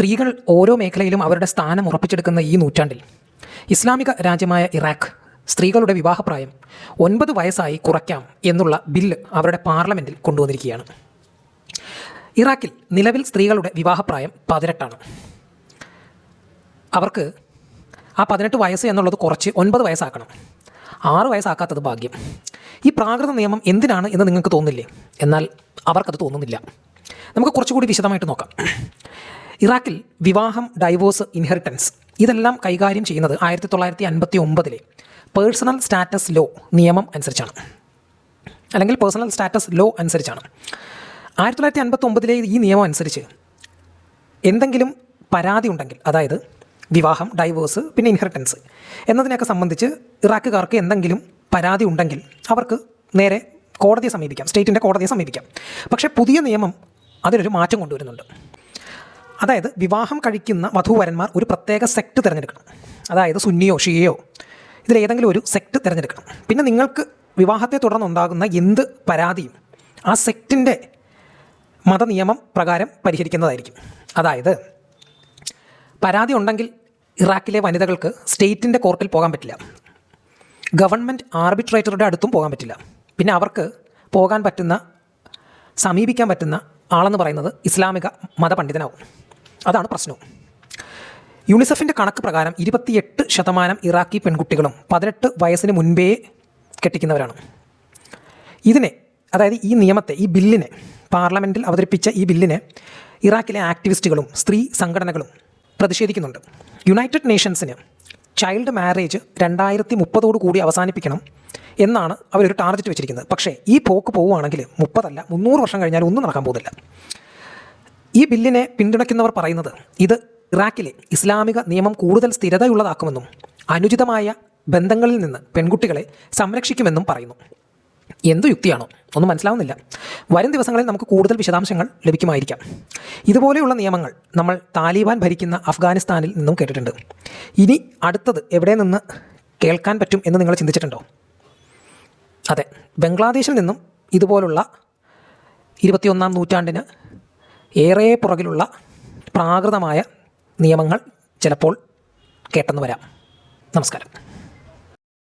സ്ത്രീകൾ ഓരോ മേഖലയിലും അവരുടെ സ്ഥാനം ഉറപ്പിച്ചെടുക്കുന്ന ഈ നൂറ്റാണ്ടിൽ ഇസ്ലാമിക രാജ്യമായ ഇറാഖ് സ്ത്രീകളുടെ വിവാഹപ്രായം ഒൻപത് വയസ്സായി കുറയ്ക്കാം എന്നുള്ള ബില്ല് അവരുടെ പാർലമെന്റിൽ കൊണ്ടുവന്നിരിക്കുകയാണ്. ഇറാഖിൽ നിലവിൽ സ്ത്രീകളുടെ വിവാഹപ്രായം പതിനെട്ടാണ്. അവർക്ക് ആ പതിനെട്ട് വയസ്സ് എന്നുള്ളത് കുറച്ച് ഒൻപത് വയസ്സാക്കണം. ആറ് വയസ്സാക്കാത്തത് ഭാഗ്യം. ഈ പ്രാകൃത നിയമം എന്തിനാണ് എന്ന് നിങ്ങൾക്ക് തോന്നില്ലേ? എന്നാൽ അവർക്കത് തോന്നുന്നില്ല. നമുക്ക് കുറച്ചുകൂടി വിശദമായിട്ട് നോക്കാം. ഇറാഖിൽ വിവാഹം ഡൈവോഴ്സ് ഇൻഹെറിറ്റൻസ് ഇതെല്ലാം കൈകാര്യം ചെയ്യുന്നത് ആയിരത്തി തൊള്ളായിരത്തി അൻപത്തി ഒമ്പതിലെ പേഴ്സണൽ സ്റ്റാറ്റസ് ലോ നിയമം അനുസരിച്ചാണ്. അല്ലെങ്കിൽ പേഴ്സണൽ സ്റ്റാറ്റസ് ലോ അനുസരിച്ചാണ്. ആയിരത്തി തൊള്ളായിരത്തി അൻപത്തി ഒമ്പതിലെ ഈ നിയമം അനുസരിച്ച് എന്തെങ്കിലും പരാതി ഉണ്ടെങ്കിൽ അതായത് വിവാഹം ഡൈവേഴ്സ് പിന്നെ ഇൻഹെറിറ്റൻസ് എന്നതിനെയൊക്കെ സംബന്ധിച്ച് ഇറാഖുകാർക്ക് എന്തെങ്കിലും പരാതി ഉണ്ടെങ്കിൽ അവർക്ക് നേരെ കോടതിയെ സമീപിക്കാം സ്റ്റേറ്റിന്റെ കോടതിയെ സമീപിക്കാം. പക്ഷേ പുതിയ നിയമം അതിനൊരു മാറ്റം കൊണ്ടുവരുന്നുണ്ട്. അതായത് വിവാഹം കഴിക്കുന്ന വധൂവരന്മാർ ഒരു പ്രത്യേക സെക്ട് തിരഞ്ഞെടുക്കണം. അതായത് സുന്നിയോ ഷിയയോ ഇതിലേതെങ്കിലും ഒരു സെക്ട് തിരഞ്ഞെടുക്കണം. പിന്നെ നിങ്ങൾക്ക് വിവാഹത്തെ തുടർന്നുണ്ടാകുന്ന എന്ത് പരാതിയും ആ സെക്റ്റിന്റെ മതനിയമം പ്രകാരം പരിഹരിക്കുന്നതായിരിക്കും. അതായത് പരാതി ഉണ്ടെങ്കിൽ ഇറാഖിലെ വനിതകൾക്ക് സ്റ്റേറ്റിന്റെ കോർട്ടിൽ പോകാൻ പറ്റില്ല. ഗവൺമെന്റ് ആർബിട്രേറ്ററുടെ അടുത്തും പോകാൻ പറ്റില്ല. പിന്നെ അവർക്ക് പോകാൻ പറ്റുന്ന സമീപിക്കാൻ പറ്റുന്ന ആളെന്ന് പറയുന്നത് ഇസ്ലാമിക മതപണ്ഡിതനാവും. അതാണ് പ്രശ്നം. യൂണിസെഫിന്റെ കണക്ക് പ്രകാരം ഇരുപത്തിയെട്ട് ശതമാനം ഇറാഖി പെൺകുട്ടികളും പതിനെട്ട് വയസ്സിന് മുൻപേ കെട്ടിക്കുന്നവരാണ്. ഇതിനെ അതായത് ഈ നിയമത്തെ ഈ ബില്ലിനെ പാർലമെന്റിൽ അവതരിപ്പിച്ച ഈ ബില്ലിനെ ഇറാഖിലെ ആക്ടിവിസ്റ്റുകളും സ്ത്രീ സംഘടനകളും പ്രതിഷേധിക്കുന്നുണ്ട്. യുണൈറ്റഡ് നേഷൻസിന് ചൈൽഡ് മാരേജ് രണ്ടായിരത്തി മുപ്പതോടു കൂടി അവസാനിപ്പിക്കണം എന്നാണ് അവരൊരു ടാർഗറ്റ് വെച്ചിരിക്കുന്നത്. പക്ഷേ ഈ പോക്ക് പോവുകയാണെങ്കിൽ മുപ്പതല്ല മുന്നൂറ് വർഷം കഴിഞ്ഞാൽ ഒന്നും നടക്കാൻ പോകുന്നില്ല. ഈ ബില്ലിനെ പിന്തുണയ്ക്കുന്നവർ പറയുന്നത് ഇത് ഇറാഖിലെ ഇസ്ലാമിക നിയമം കൂടുതൽ സ്ഥിരതയുള്ളതാക്കുമെന്നും അനുചിതമായ ബന്ധങ്ങളിൽ നിന്ന് പെൺകുട്ടികളെ സംരക്ഷിക്കുമെന്നും പറയുന്നു. എന്തു യുക്തിയാണോ? ഒന്നും മനസ്സിലാവുന്നില്ല. വരും ദിവസങ്ങളിൽ നമുക്ക് കൂടുതൽ വിശദാംശങ്ങൾ ലഭിക്കുമായിരിക്കാം. ഇതുപോലെയുള്ള നിയമങ്ങൾ നമ്മൾ താലിബാൻ ഭരിക്കുന്ന അഫ്ഗാനിസ്ഥാനിൽ നിന്നും കേട്ടിട്ടുണ്ട്. ഇനി അടുത്തത് എവിടെ നിന്ന് കേൾക്കാൻ പറ്റും എന്ന് നിങ്ങൾ ചിന്തിച്ചിട്ടുണ്ടോ? അതെ ബംഗ്ലാദേശിൽ നിന്നും ഇതുപോലുള്ള ഇരുപത്തിയൊന്നാം നൂറ്റാണ്ടിന് ഏറെ പുറകിലുള്ള പ്രാകൃതമായ നിയമങ്ങൾ ചിലപ്പോൾ കേട്ടെന്ന് വരാം. നമസ്കാരം.